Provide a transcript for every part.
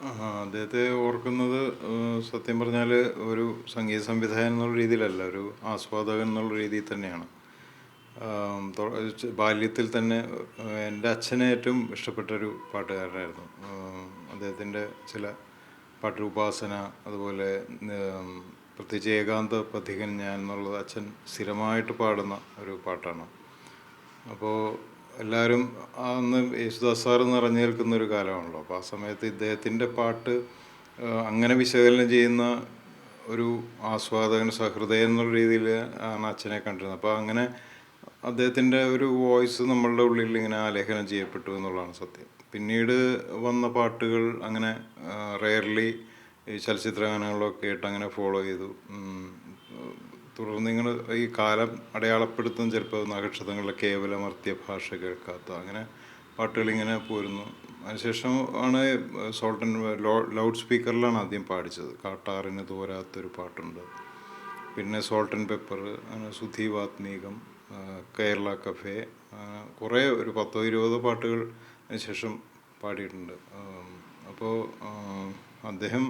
അദ്ദേഹത്തെ ഓർക്കുന്നത് സത്യം പറഞ്ഞാൽ ഒരു സംഗീത സംവിധായകൻ എന്നുള്ള രീതിയിലല്ല ഒരു ആസ്വാദകൻ എന്നുള്ള രീതിയിൽ തന്നെയാണ്. ബാല്യത്തിൽ തന്നെ എന്റെ അച്ഛനെ ഏറ്റവും ഇഷ്ടപ്പെട്ടൊരു പാട്ടുകാരനായിരുന്നു. അദ്ദേഹത്തിന്റെ ചില പാട്ട് ഉപാസന അതുപോലെ പ്രത്യേകിച്ച് ഏകാന്ത പഥികൻ ഞാൻ എന്നുള്ളത് അച്ഛൻ സ്ഥിരമായിട്ട് പാടുന്ന ഒരു പാട്ടാണ്. അപ്പോൾ എല്ലാവരും അന്ന് യേശുദാസ് സാർ നിറഞ്ഞു നിൽക്കുന്ന ഒരു കാലമാണല്ലോ. അപ്പോൾ ആ സമയത്ത് ഇദ്ദേഹത്തിന്റെ പാട്ട് അങ്ങനെ വിശകലനം ചെയ്യുന്ന ഒരു ആസ്വാദകൻ സഹൃദയം എന്നുള്ള രീതിയിൽ ആണ് അച്ഛനെ കണ്ടിരുന്നത്. അപ്പോൾ അങ്ങനെ അദ്ദേഹത്തിന്റെ ഒരു വോയിസ് നമ്മളുടെ ഉള്ളിൽ ഇങ്ങനെ ആലേഖനം ചെയ്യപ്പെട്ടു എന്നുള്ളതാണ് സത്യം. പിന്നീട് വന്ന പാട്ടുകൾ അങ്ങനെ റെയർലി ഈ ചലച്ചിത്ര ഗാനങ്ങളൊക്കെ ആയിട്ട് അങ്ങനെ ഫോളോ ചെയ്തു. തുടർന്ന് നിങ്ങൾ ഈ കാലം അടയാളപ്പെടുത്തുന്ന ചിലപ്പോൾ നക്ഷത്രങ്ങളിലെ കേവലമർത്തിയ ഭാഷ കേൾക്കാത്ത അങ്ങനെ പാട്ടുകളിങ്ങനെ പോരുന്നു. അതിനുശേഷം ആണ് സോൾട്ടൻ ലൗഡ് സ്പീക്കറിലാണ് ആദ്യം പാടിച്ചത്. കാട്ടാറിന് തോരാത്തൊരു പാട്ടുണ്ട്. പിന്നെ സോൾട്ട് ആൻഡ് പെപ്പർ അങ്ങനെ സുധി വാത്മീകം കേരള കഫേ കുറേ ഒരു പത്തോ ഇരുപതോ പാട്ടുകൾ അതിനുശേഷം പാടിയിട്ടുണ്ട്. അപ്പോൾ അദ്ദേഹം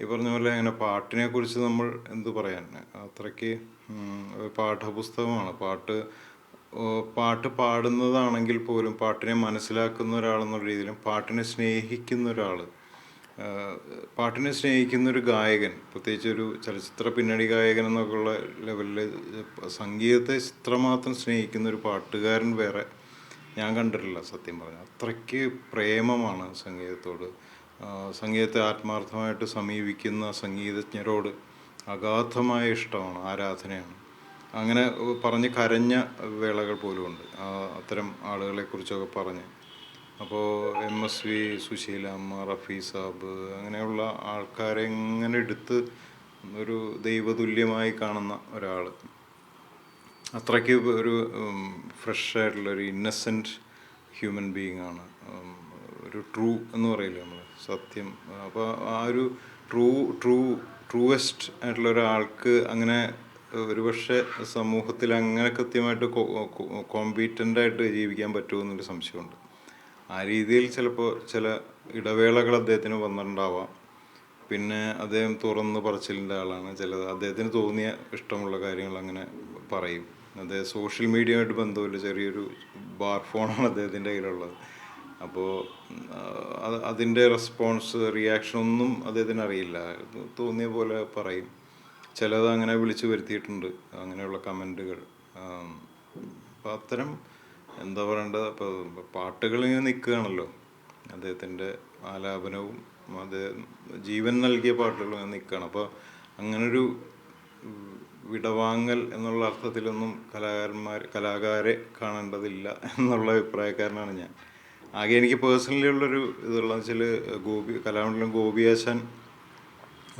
ഈ പറഞ്ഞ പോലെ അങ്ങനെ പാട്ടിനെ കുറിച്ച് നമ്മൾ എന്തു പറയാൻ? അത്രയ്ക്ക് പാഠപുസ്തകമാണ്. പാട്ട് പാട്ട് പാടുന്നതാണെങ്കിൽ പോലും പാട്ടിനെ മനസ്സിലാക്കുന്ന ഒരാളെന്നുള്ള രീതിയിലും പാട്ടിനെ സ്നേഹിക്കുന്ന ഒരാൾ പാട്ടിനെ സ്നേഹിക്കുന്ന ഒരു ഗായകൻ പ്രത്യേകിച്ച് ഒരു ചലച്ചിത്ര പിന്നണി ഗായകൻ എന്നൊക്കെ ഉള്ള ലെവലിൽ സംഗീതത്തെ ഇത്രമാത്രം സ്നേഹിക്കുന്ന ഒരു പാട്ടുകാരൻ വേറെ ഞാൻ കണ്ടിട്ടില്ല സത്യം പറഞ്ഞാൽ. അത്രയ്ക്ക് പ്രേമമാണ് സംഗീതത്തോട്. സംഗീതത്തെ ആത്മാർത്ഥമായിട്ട് സമീപിക്കുന്ന സംഗീതജ്ഞരോട് അഗാധമായ ഇഷ്ടമാണ് ആരാധനയാണ്. അങ്ങനെ പറഞ്ഞ് കരഞ്ഞ വേളകൾ പോലുമുണ്ട് അത്തരം ആളുകളെ കുറിച്ചൊക്കെ പറഞ്ഞ്. അപ്പോൾ M S V Susheelamma Rafi sahab അങ്ങനെയുള്ള ആൾക്കാരെ ഇങ്ങനെ എടുത്ത് ഒരു ദൈവതുല്യമായി കാണുന്ന ഒരാൾ അത്രയ്ക്ക് ഒരു ഫ്രഷ് ആയിട്ടുള്ള ഒരു ഇന്നസെന്റ് ഹ്യൂമൻ ബീയിങ് ആണ് ഒരു ട്രൂ എന്ന് പറയില്ലേ നമ്മൾ സത്യം. അപ്പോൾ ആ ഒരു ട്രൂ ട്രൂ ട്രൂവെസ്റ്റ് ആയിട്ടുള്ള ഒരാൾക്ക് അങ്ങനെ ഒരുപക്ഷെ സമൂഹത്തിൽ അങ്ങനെ കൃത്യമായിട്ട് കോമ്പീറ്റന്റ് ആയിട്ട് ജീവിക്കാൻ പറ്റുമോ എന്നൊരു സംശയമുണ്ട്. ആ രീതിയിൽ ചിലപ്പോൾ ചില ഇടവേളകൾ അദ്ദേഹത്തിന് വന്നിട്ടുണ്ടാവാം. പിന്നെ അദ്ദേഹം തുറന്ന് പറച്ചിലിന്റെ ആളാണ്. ചിലത് അദ്ദേഹത്തിന് തോന്നിയ ഇഷ്ടമുള്ള കാര്യങ്ങൾ അങ്ങനെ പറയും. അദ്ദേഹം സോഷ്യൽ മീഡിയയുമായിട്ട് ബന്ധമില്ല. ചെറിയൊരു ബാർ ഫോണാണ് അദ്ദേഹത്തിന്റെ കയ്യിലുള്ളത്. അപ്പോൾ അതിന്റെ റെസ്പോൺസ് റിയാക്ഷൻ ഒന്നും അദ്ദേഹത്തിന് അറിയില്ല. തോന്നിയ പോലെ പറയും. ചിലത് അങ്ങനെ വിളിച്ചു വരുത്തിയിട്ടുണ്ട്. അങ്ങനെയുള്ള കമന്റുകൾ അപ്പോൾ അത്തരം എന്താ പറയേണ്ടത് അപ്പോൾ പാട്ടുകൾ ഇങ്ങനെ നിൽക്കുകയാണല്ലോ. അദ്ദേഹത്തിന്റെ ആലാപനവും അദ്ദേഹം ജീവൻ നൽകിയ പാട്ടുകൾ നിൽക്കുകയാണ്. അപ്പോൾ അങ്ങനൊരു വിടവാങ്ങൽ എന്നുള്ള അർത്ഥത്തിലൊന്നും കലാകാരന്മാർ കലാകാരെ കാണേണ്ടതില്ല എന്നുള്ള അഭിപ്രായക്കാരനാണ് ഞാൻ. ആകെ എനിക്ക് പേഴ്സണലി ഉള്ളൊരു ഇതുള്ള വെച്ചാൽ ഗോപി കലാമണ്ഡലം ഗോപിയാശാൻ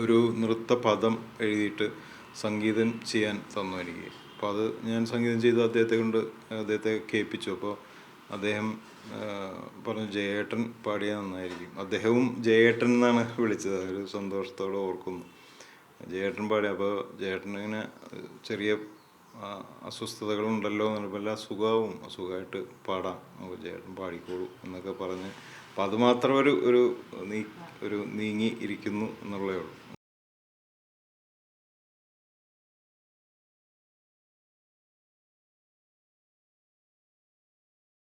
ഒരു നൃത്ത പദം എഴുതിയിട്ട് സംഗീതം ചെയ്യാൻ തന്നു എനിക്ക്. അപ്പോൾ അത് ഞാൻ സംഗീതം ചെയ്ത് അദ്ദേഹത്തെ കൊണ്ട് അദ്ദേഹത്തെ കേൾപ്പിച്ചു. അപ്പോൾ അദ്ദേഹം പറഞ്ഞു ജയേട്ടൻ പാടിയാൽ നന്നായിരിക്കും. അദ്ദേഹവും ജയേട്ടൻ എന്നാണ് വിളിച്ചത്. ഒരു സന്തോഷത്തോടെ ഓർക്കുന്നു. ജയേട്ടൻ പാടി അപ്പോൾ ജയേട്ടൻ ഇങ്ങനെ ചെറിയ അസ്വസ്ഥതകളുണ്ടല്ലോ എന്ന് പറഞ്ഞപ്പോൾ എല്ലാ സുഖവും സുഖമായിട്ട് പാടാം. നമുക്ക് ചേട്ടൻ പാടിക്കോളൂ എന്നൊക്കെ പറഞ്ഞ്. അപ്പം അത് മാത്രം ഒരു ഒരു നീ ഒരു നീങ്ങി ഇരിക്കുന്നു എന്നുള്ളേ ഉള്ളൂ.